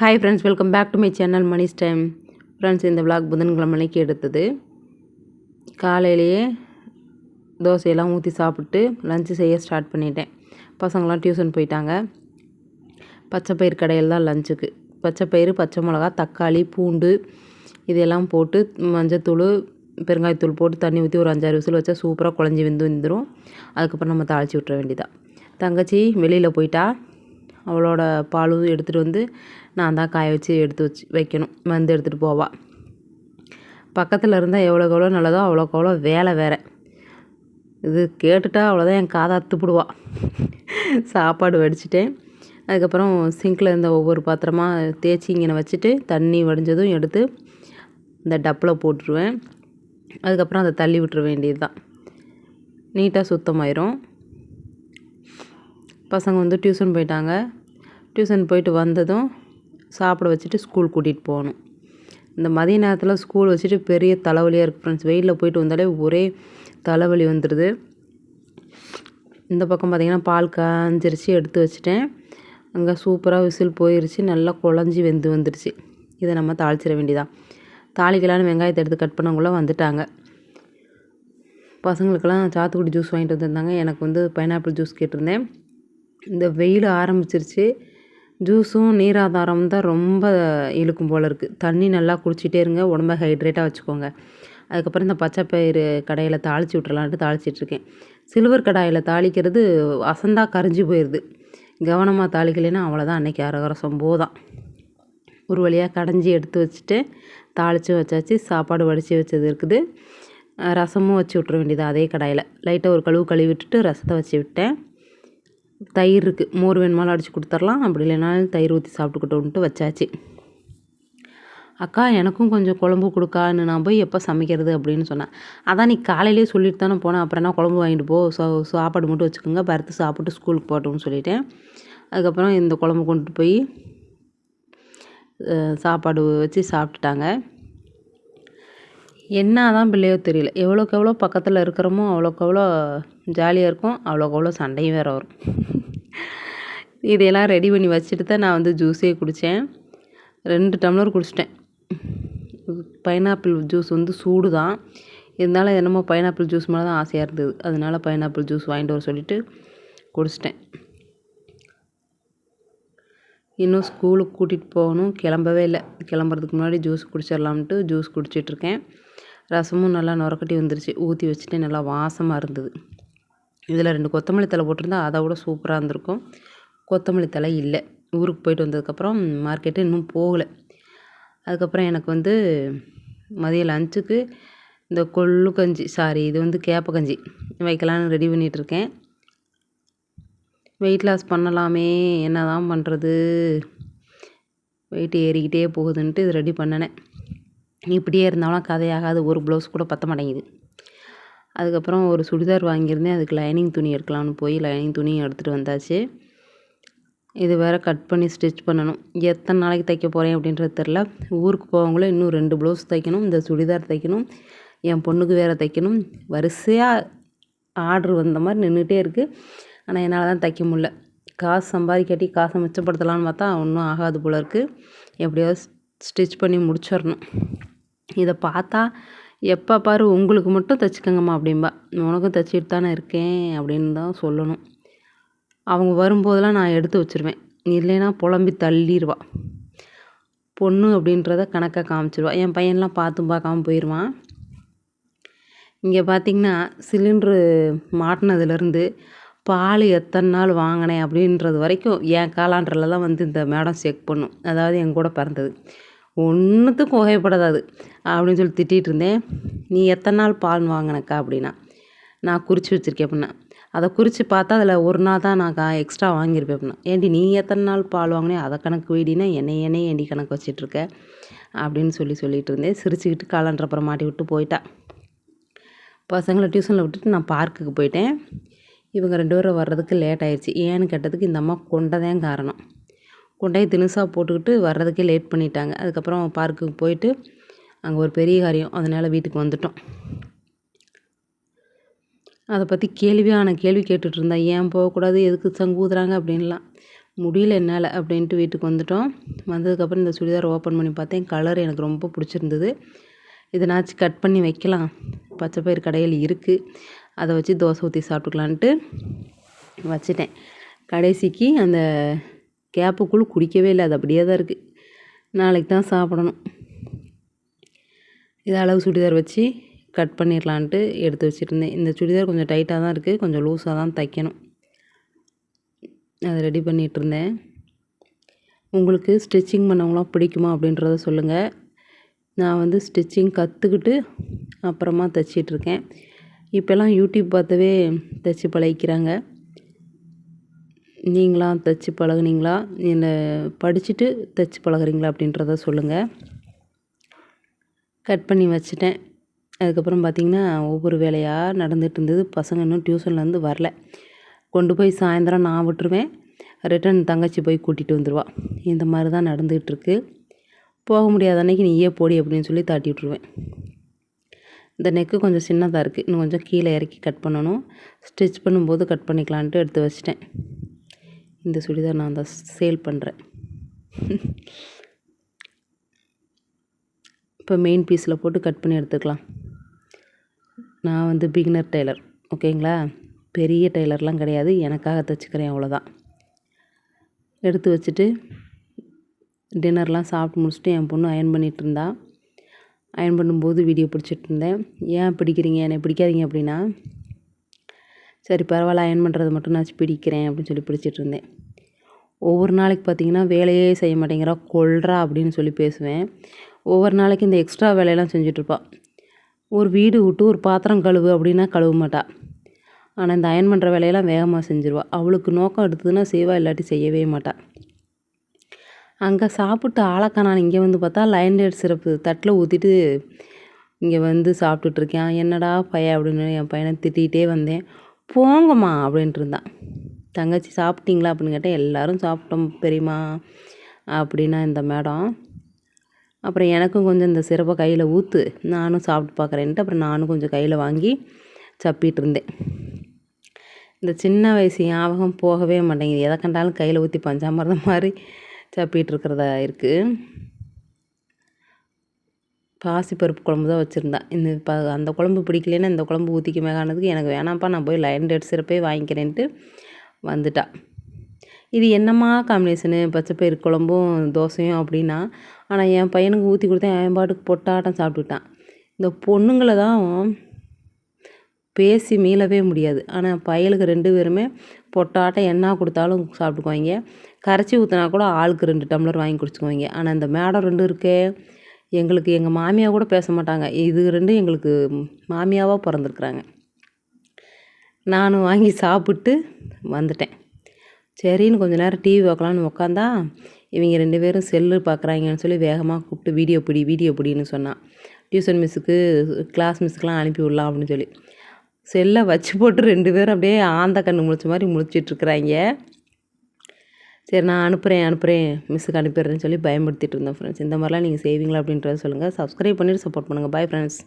Hi friends welcome back to my channel Mani's time friends இந்த vlog புதன்கிழமைக்கு எடுத்தது. காலையிலேயே தோசையெல்லாம் ஊற்றி சாப்பிட்டு லஞ்சு செய்ய ஸ்டார்ட் பண்ணிட்டேன். பசங்களாம் டியூஷன் போயிட்டாங்க. பச்சைப்பயிர் கடையில் தான் லஞ்சுக்கு பச்சை பயிறு பச்சை மிளகா தக்காளி பூண்டு இதெல்லாம் போட்டு மஞ்சத்தூள் பெருங்காயத்தூள் போட்டு தண்ணி ஊற்றி ஒரு அஞ்சாறு விசில் வச்சா சூப்பராக குழஞ்சி வெந்து வந்துடும் அதுக்கப்புறம் நம்ம தாளித்து விட்ற வேண்டியதான் தங்கச்சி வெளியில் போயிட்டா. அவளோட பாலும் எடுத்துகிட்டு வந்து நான் தான் காய வச்சு எடுத்து வச்சு வைக்கணும். வந்து எடுத்துகிட்டு போவாள் பக்கத்தில் இருந்தால் எவ்வளோக்கு எவ்வளோ நல்லதோ அவ்வளோக்கு அவ்வளோ வேலை வேறு. இது கேட்டுட்டா அவ்வளோதான் என் காதை அத்துப்பிடுவா. சாப்பாடு வடிச்சிட்டேன். அதுக்கப்புறம் சிங்கில் இருந்த ஒவ்வொரு பாத்திரமாக தேய்ச்சி இங்கே வச்சுட்டு தண்ணி வடிஞ்சதும் எடுத்து இந்த டப்பில் போட்டுருவேன். அதுக்கப்புறம் அதை தள்ளி விட்டுற வேண்டியது தான் நீட்டாக சுத்தமாயிரும். பசங்க வந்து டியூஷன் போயிட்டாங்க. டியூஷன் போயிட்டு வந்ததும் சாப்பிட வச்சுட்டு ஸ்கூல் கூட்டிகிட்டு போகணும். இந்த மதிய நேரத்தில் ஸ்கூல் வச்சுட்டு பெரிய தலைவலியாக இருக்குது ஃப்ரெண்ட்ஸ் வெயிலில் போயிட்டு வந்தாலே ஒரே தலைவலி வந்துடுது இந்த பக்கம் பார்த்திங்கன்னா பால் காஞ்சிருச்சு எடுத்து வச்சுட்டேன். அங்கே சூப்பராக விசில் போயிருச்சு நல்லா குழஞ்சி வெந்து வந்துடுச்சு இதை நம்ம தாளிச்சிட வேண்டியதான் தாளிக்கலான்னு வெங்காயத்தை எடுத்து கட் பண்ணவங்கள வந்துட்டாங்க. பசங்களுக்கெல்லாம் சாத்துக்குடி ஜூஸ் வாங்கிட்டு வந்திருந்தாங்க. எனக்கு வந்து பைனாப்பிள் ஜூஸ் கேட்டிருந்தேன். இந்த வெயில் ஆரம்பிச்சிருச்சு. ஜூஸும் நீராதாரம் தான் ரொம்ப இழுக்கும் போல் இருக்குது தண்ணி நல்லா குடிச்சிட்டே இருங்க உடம்ப ஹைட்ரேட்டாக வச்சுக்கோங்க. அதுக்கப்புறம் இந்த பச்சை பயிறு கடையில் தாளித்து விட்றலான்ட்டு தாளிச்சிட்ருக்கேன் சில்வர் கடாயில் தாளிக்கிறது அசந்தா கரைஞ்சி போயிடுது கவனமாக தாளிக்கலைன்னா அவ்வளோதான் அன்றைக்கி அரகரசம் போதான் ஒரு வழியாக கடைஞ்சி எடுத்து வச்சுட்டு தாளித்து வச்சாச்சு சாப்பாடு வடித்து வச்சது இருக்குது. ரசமும் வச்சு விட்ற வேண்டியது அதே கடாயில். லைட்டாக ஒரு கழுவு கழுவி விட்டுட்டு ரசத்தை வச்சு விட்டேன். தயிர் இருக்குது மோர் வேணுமாலும் அடித்து கொடுத்துர்லாம் அப்படி இல்லைனாலும் தயிர் ஊற்றி சாப்பிட்டுக்கிட்டோன்ட்டு வச்சாச்சு. அக்கா எனக்கும் கொஞ்சம் குழம்பு கொடுக்கான்னு நான் போய் எப்போ சமைக்கிறது அப்படின்னு சொன்னேன். அதான் நீ காலையிலே சொல்லிட்டு தானே போனேன். அப்புறம் என்ன குழம்பு வாங்கிட்டு போ. சாப்பாடு மட்டும் வச்சுக்கோங்க. பருத்து சாப்பிட்டு ஸ்கூலுக்கு போட்டோம்னு சொல்லிட்டேன். அதுக்கப்புறம் இந்த குழம்பு கொண்டு போய் சாப்பாடு வச்சு சாப்பிட்டுட்டாங்க. என்ன தான் பிள்ளையோ தெரியல. எவ்வளோக்கு எவ்வளோ பக்கத்தில் இருக்கிறோமோ அவ்வளோக்கு அவ்வளோ ஜாலியாக இருக்கும். அவ்வளோக்கு அவ்வளோ சண்டையும் வேறு வரும். இதையெல்லாம் ரெடி பண்ணி வச்சுட்டு தான் நான் வந்து ஜூஸே குடித்தேன் ரெண்டு டம்ளர் குடிச்சிட்டேன். பைனாப்பிள் ஜூஸ் வந்து சூடு தான் இருந்தாலும் என்னமோ பைனாப்பிள் ஜூஸ் மேலே தான் ஆசையாக இருந்தது. அதனால பைனாப்பிள் ஜூஸ் வாங்கிட்டு வர சொல்லிவிட்டு குடிச்சிட்டேன். இன்னும் ஸ்கூலுக்கு கூட்டிகிட்டு போகணும். கிளம்பவே இல்லை. கிளம்புறதுக்கு முன்னாடி ஜூஸ் குடிச்சிடலாம்ட்டு ஜூஸ் குடிச்சிட்ருக்கேன் ரசமும் நல்லா நுரக்கட்டி வந்துருச்சு. ஊற்றி வச்சுட்டு நல்லா வாசமாக இருந்தது. இதில் ரெண்டு கொத்தமல்லி தலை போட்டிருந்தா அதை விட சூப்பராக இருந்திருக்கும். கொத்தமல்லி தலை இல்லை. ஊருக்கு போயிட்டு வந்ததுக்கப்புறம் மார்க்கெட்டு இன்னும் போகலை. அதுக்கப்புறம் எனக்கு வந்து மதிய லஞ்சுக்கு இந்த கொள்ளு கஞ்சி சாரி இது வந்து கேப்ப கஞ்சி வைக்கலான்னு ரெடி பண்ணிகிட்ருக்கேன் வெயிட் லாஸ் பண்ணலாமே என்ன தான் பண்ணுறது வெயிட் ஏறிக்கிட்டே போகுதுன்ட்டு இது ரெடி பண்ணினேன். இப்படியே இருந்தாலும் கதையாகாது. ஒரு ப்ளவுஸ் கூட பற்ற மாட்டேங்குது. அதுக்கப்புறம் ஒரு சுடிதார் வாங்கியிருந்தேன். அதுக்கு லைனிங் துணி எடுக்கலாம்னு போய் லைனிங் துணி எடுத்துகிட்டு வந்தாச்சு. இது வேறு கட் பண்ணி ஸ்டிச் பண்ணணும். எத்தனை நாளைக்கு தைக்க போகிறேன் அப்படின்றது தெரில ஊருக்கு போகவங்கள இன்னும் ரெண்டு ப்ளவுஸ் தைக்கணும். இந்த சுடிதார் தைக்கணும். என் பொண்ணுக்கு வேறு தைக்கணும். வரிசையாக ஆர்ட்ரு வந்த மாதிரி நின்றுட்டே இருக்குது ஆனால் என்னால் தான் தைக்க முடில காசு சம்பாதிக்காட்டி காசை மிச்சப்படுத்தலான்னு பார்த்தா ஒன்றும் ஆகாது போல் இருக்குது எப்படியாவது ஸ்டிச் பண்ணி முடிச்சிடணும். இதை பார்த்தா எப்போ பாரு உங்களுக்கு மட்டும் தைச்சிக்கங்கம்மா அப்படின்பா உனக்கும் தைச்சிட்டு தானே இருக்கேன் அப்படின்னு தான் சொல்லணும். அவங்க வரும்போதெல்லாம் நான் எடுத்து வச்சுருவேன். இல்லைன்னா புலம்பி தள்ளிடுவா. பொண்ணு அப்படின்றத கணக்காக காமிச்சிடுவா என் பையன்லாம் பார்த்தும் பார்க்காம போயிடுவான். இங்கே பார்த்திங்கன்னா சிலிண்ட்ரு மாட்டினதுலேருந்து பால் எத்தனை நாள் வாங்கினேன் அப்படின்றது வரைக்கும் என் காலாண்டரில் தான் வந்து இந்த மேடம் செக் பண்ணும். அதாவது என் கூட பிறந்தது. ஒன்றுத்துக்கும் புகைப்படாது அப்படின்னு சொல்லி திட்டிகிட்டு இருந்தேன் நீ எத்தனை நாள் பால் வாங்கினக்கா? அப்படின்னா நான் குறித்து வச்சுருக்கேன் அப்படின்னா அதை குறித்து பார்த்தா அதில் ஒரு நாள் தான் நான் கா எக்ஸ்ட்ரா வாங்கியிருப்பேன் அப்படின்னா ஏண்டி நீ எத்தனை நாள் பால் வாங்கினே அதை கணக்கு வைடினா என்னை என்னை ஏண்டி கணக்கு வச்சிட்ருக்க? அப்படின்னு சொல்லி சொல்லிகிட்டு இருந்தேன் சிரிச்சுக்கிட்டு காலாண்டர் அப்புறம் மாட்டி விட்டு போயிட்டா. பசங்களை டியூஷனில் விட்டுட்டு நான் பார்க்குக்கு போயிட்டேன். இவங்க ரெண்டு பேரும் வர்றதுக்கு லேட் ஆயிடுச்சு ஏன்னு கேட்டதுக்கு இந்த அம்மா கொண்டதான் காரணம். கொண்டாய் தினுசாக போட்டுக்கிட்டு வர்றதுக்கே லேட் பண்ணிட்டாங்க. அதுக்கப்புறம் பார்க்குக்கு போயிட்டு அங்கே ஒரு பெரிய காரியம். அதனால் வீட்டுக்கு வந்துட்டோம். அதை பற்றி கேள்வியான கேள்வி கேட்டுட்ருந்தா ஏன் போகக்கூடாது? எதுக்கு சங்கூதுறாங்க? அப்படின்லாம். முடியல என்னால் அப்படின்ட்டு வீட்டுக்கு வந்துட்டோம். வந்ததுக்கப்புறம் இந்த சுடிதார் ஓப்பன் பண்ணி பார்த்தேன். கலர் எனக்கு ரொம்ப பிடிச்சிருந்தது. இதனாச்சும் கட் பண்ணி வைக்கலாம். பச்சை பயிர் கடையில் இருக்குது அதை வச்சு தோசை ஊற்றி சாப்பிட்டுக்கலான்ட்டு வச்சுட்டேன். கடைசிக்கு அந்த கேப்புக்குள் குடிக்கவே இல்லை. அது அப்படியே தான் இருக்குது நாளைக்கு தான் சாப்பிடணும். இது அளவு சுடிதார் வச்சு கட் பண்ணிடலான்ட்டு எடுத்து வச்சுருந்தேன். இந்த சுடிதார் கொஞ்சம் டைட்டாக தான் இருக்குது கொஞ்சம் லூஸாக தான் தைக்கணும். அதை ரெடி பண்ணிகிட்ருந்தேன் உங்களுக்கு ஸ்டிச்சிங் பண்ணவங்களாம் பிடிக்குமா அப்படின்றத சொல்லுங்கள் நான் வந்து ஸ்டிச்சிங் கற்றுக்கிட்டு அப்புறமா தைச்சிட்ருக்கேன் இப்போல்லாம் யூடியூப் பார்த்தவே தைச்சி பழகிக்கிறாங்க. நீங்களாம் தைச்சி பழகுனீங்களா? இல்லை படிச்சுட்டு தைச்சி பழகுறீங்களா அப்படின்றத சொல்லுங்கள் கட் பண்ணி வச்சுட்டேன். அதுக்கப்புறம் பார்த்திங்கன்னா ஒவ்வொரு வேலையாக நடந்துகிட்டு இருந்தது. பசங்க இன்னும் டியூஷன்லேருந்து வரல. கொண்டு போய் சாயந்தரம் நான் விட்டுருவேன். ரிட்டன் தங்கச்சி போய் கூட்டிகிட்டு வந்துடுவா இந்த மாதிரி தான் நடந்துகிட்ருக்கு போக முடியாத அன்னைக்கு நீயே போடி அப்படின்னு சொல்லி தாட்டி விட்ருவேன் இந்த நெக்கு கொஞ்சம் சின்னதாக இருக்குது இன்னும் கொஞ்சம் கீழே இறக்கி கட் பண்ணணும். ஸ்டிச் பண்ணும்போது கட் பண்ணிக்கலான்ட்டு எடுத்து வச்சிட்டேன். இந்த சுடிதார் நான் தான் சேல் பண்ணுறேன் இப்போ மெயின் பீஸில் போட்டு கட் பண்ணி எடுத்துக்கலாம். நான் வந்து பிகினர் டெய்லர் ஓகேங்களா? பெரிய டெய்லர்லாம் கிடையாது. எனக்காக தைச்சிக்கிறேன் அவ்வளோதான் எடுத்து வச்சுட்டு டின்னர்லாம் சாப்பிட்டு முடிச்சுட்டு என் பொண்ணு அயன் பண்ணிகிட்டு இருந்தா. அயன் பண்ணும்போது வீடியோ பிடிச்சிட்டு இருந்தேன். ஏன் பிடிக்கிறீங்க? என்னை பிடிக்காதீங்க அப்படின்னா சரி பரவாயில்ல அயன் பண்ணுறது மட்டும் நான் பிடிக்கிறேன் அப்படின்னு சொல்லி பிடிச்சிட்டு இருந்தேன். ஒவ்வொரு நாளைக்கு பார்த்தீங்கன்னா வேலையே செய்ய மாட்டேங்கிறா கொள்றா அப்படின்னு சொல்லி பேசுவேன். ஒவ்வொரு நாளைக்கு இந்த எக்ஸ்ட்ரா வேலையெல்லாம் செஞ்சிட்ருப்பாள் ஒரு வீடு விட்டு ஒரு பாத்திரம் கழுவு அப்படின்னா கழுவ மாட்டாள் ஆனால் இந்த அயன் பண்ணுற வேலையெல்லாம் வேகமாக செஞ்சிருவா. அவளுக்கு நோக்கம் எடுத்ததுன்னா செய்வா இல்லாட்டி செய்யவே மாட்டாள் அங்கே சாப்பிட்டு ஆளக்கானான் இங்கே வந்து பார்த்தா லைன் டேட் சிறப்பு தட்டில் ஊற்றிட்டு இங்கே வந்து சாப்பிட்டுட்ருக்கேன் என்னடா பையன் அப்படின்னு என் பையனை திட்டிகிட்டே வந்தேன். போங்கம்மா அப்படின்ட்டு இருந்தான் தங்கச்சி சாப்பிட்டீங்களா? அப்படின்னு கேட்டேன் எல்லோரும் சாப்பிட்டோம் பெரியம்மா அப்படின்னா இந்த மேடம். அப்புறம் எனக்கும் கொஞ்சம் இந்த சிறப்பை கையில் ஊற்று நானும் சாப்பிட்டு பார்க்குறேன்ட்டு அப்புறம் நானும் கொஞ்சம் கையில் வாங்கி சப்பிட்டு இருந்தேன் இந்த சின்ன வயசு ஞாபகம் போகவே மாட்டேங்குது. எதை கண்டாலும் கையில் ஊற்றி பஞ்சாமிரதம் மாதிரி சப்பிட்டு இருக்கிறதா இருக்குது பாசிப்பருப்பு குழம்பு தான் வச்சுருந்தேன். இந்த இப்போ அந்த குழம்பு பிடிக்கலன்னா இந்த குழம்பு ஊற்றிக்க மேகானதுக்கு எனக்கு வேணாம்ப்பா நான் போய் லைன் டேட் சிறப்பே வாங்கிக்கிறேன்ட்டு வந்துட்டா. இது என்னம்மா காம்பினேஷனு பச்சைப்பயிறு குழம்பும் தோசையும் அப்படின்னா ஆனால் என் பையனுக்கு ஊற்றி கொடுத்தேன் என் பாட்டுக்கு பொட்டாட்டம் சாப்பிட்டுட்டான். இந்த பொண்ணுங்களை தான் பேசி மீளவே முடியாது. ஆனால் பையலுக்கு ரெண்டு பேருமே பொட்டாட்டம் என்ன கொடுத்தாலும் சாப்பிட்டுக்குவாங்க. கரைச்சி ஊற்றினா கூட ஆளுக்கு ரெண்டு டம்ளர் வாங்கி குடிச்சுக்குவாங்க. ஆனால் இந்த மேடம் ரெண்டும் இருக்கே எங்களுக்கு எங்கள் மாமியாக கூட பேச மாட்டாங்க. இது ரெண்டும் எங்களுக்கு மாமியாவாக பிறந்துருக்குறாங்க. நானும் வாங்கி சாப்பிட்டு வந்துட்டேன். சரின்னு கொஞ்ச நேரம் டிவி பார்க்கலான்னு உக்காந்தா இவங்க ரெண்டு பேரும் செல்லு பார்க்குறாங்கன்னு சொல்லி வேகமாக கூப்பிட்டு வீடியோ பிடி வீடியோ பிடின்னு சொன்னான் டியூஷன் மிஸ்ஸுக்கு கிளாஸ் மிஸ்ஸுக்கெலாம் அனுப்பி விடலாம் அப்படின்னு சொல்லி. செல்லை வச்சு போட்டு ரெண்டு பேரும் அப்படியே ஆந்த கண்ணு முழிச்ச மாதிரி முழிச்சிட்ருக்குறாங்க சரி நான் அனுப்புகிறேன் அனுப்புகிறேன் மிஸ்ஸுக்கு அனுப்பிடுறேன்னு சொல்லி பயன்படுத்திட்டு இருந்தேன் ஃப்ரெண்ட்ஸ் இந்த மாதிரிலாம் நீங்கள் செய்வீங்களா அப்படின்றத சொல்லுங்கள் சப்ஸ்கிரைப் பண்ணிவிட்டு சப்போர்ட் பண்ணுங்கள் பாய் ஃப்ரெண்ட்ஸ்